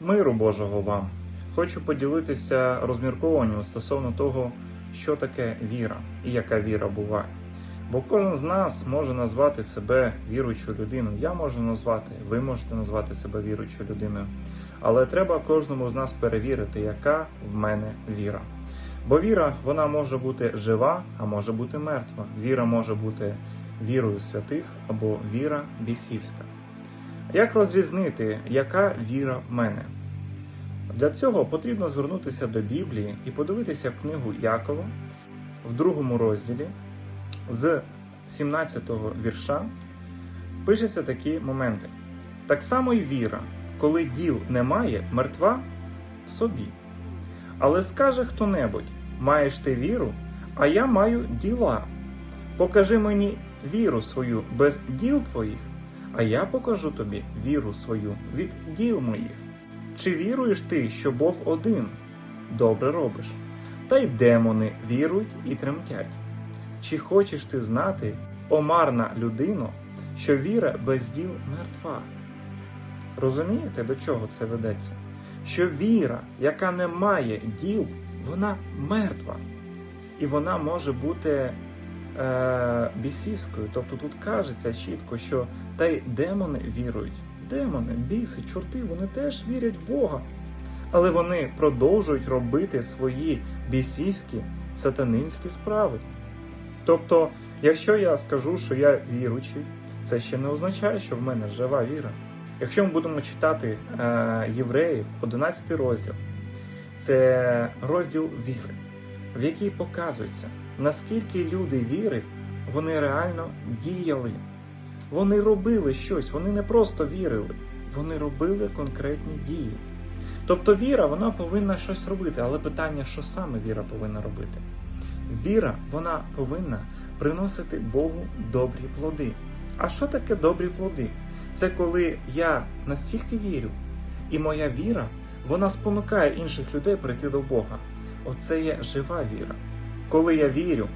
Миру Божого вам! Хочу поділитися розміркованням стосовно того, що таке віра і яка віра буває. Бо кожен з нас може назвати себе віруючою людиною. Я можу назвати, ви можете назвати себе віруючою людиною. Але треба кожному з нас перевірити, яка в мене віра. Бо віра вона може бути жива, а може бути мертва. Віра може бути вірою святих або віра бісівська. Як розрізнити, яка віра в мене? Для цього потрібно звернутися до Біблії і подивитися книгу Якова в другому розділі з 17-го вірша пишеться такі моменти. Так само й віра, коли діл немає, мертва в собі. Але скаже хто-небудь: маєш ти віру, а я маю діла. Покажи мені віру свою без діл твоїх, а я покажу тобі віру свою від діл моїх. Чи віруєш ти, що Бог один? Добре робиш. Та й демони вірують і тремтять. Чи хочеш ти знати, омарна людино, що віра без діл мертва? Розумієте, до чого це ведеться? Що віра, яка не має діл, вона мертва. І вона може бути е, бісівською. Тобто тут кажеться чітко, що та й демони вірують. Демони, біси, чорти, вони теж вірять в Бога. Але вони продовжують робити свої бісівські сатанинські справи. Тобто, якщо я скажу, що я віруючий, це ще не означає, що в мене жива віра. Якщо ми будемо читати е, Євреїв, 11 розділ, це розділ віри, в якій показується, наскільки люди віри, вони реально діяли. Вони робили щось, вони не просто вірили, вони робили конкретні дії. Тобто віра, вона повинна щось робити, але питання, що саме віра повинна робити? Віра, вона повинна приносити Богу добрі плоди. А що таке добрі плоди? Це коли я настільки вірю, і моя віра, вона спонукає інших людей прийти до Бога. Оце є жива віра. Коли я вірю,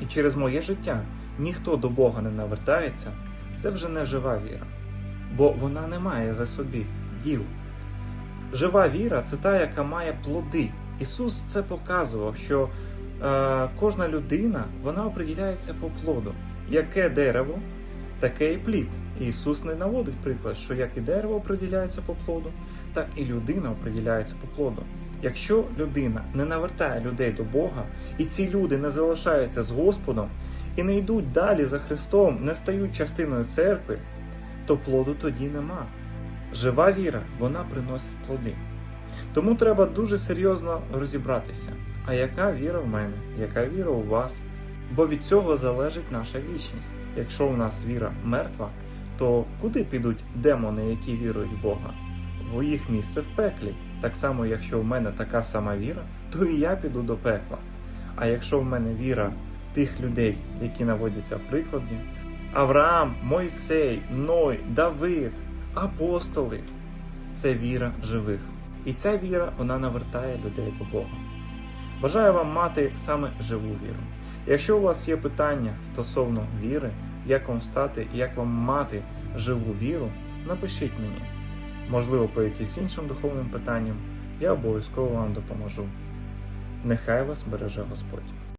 і через моє життя ніхто до Бога не навертається, це вже не жива віра, бо вона не має за собі діл. Жива віра це та, яка має плоди. Ісус це показував, що е, кожна людина вона оприділяється по плоду. Яке дерево, таке і плід. І Ісус не наводить приклад, що як і дерево оприділяється по плоду, так і людина оприділяється по плоду. Якщо людина не навертає людей до Бога, і ці люди не залишаються з Господом і не йдуть далі за Христом, не стають частиною церкви, то плоду тоді нема. Жива віра, вона приносить плоди. Тому треба дуже серйозно розібратися, а яка віра в мене, яка віра у вас? Бо від цього залежить наша вічність. Якщо у нас віра мертва, то куди підуть демони, які вірують в Бога? В їх місце в пеклі. Так само, якщо в мене така сама віра, то і я піду до пекла. А якщо в мене віра тих людей, які наводяться в прикладі, Авраам, Мойсей, Ной, Давид, апостоли це віра живих. І ця віра вона навертає людей до Бога. Бажаю вам мати саме живу віру. Якщо у вас є питання стосовно віри, як вам стати і як вам мати живу віру, напишіть мені. Можливо, по якимось іншим духовним питанням, я обов'язково вам допоможу. Нехай вас береже Господь.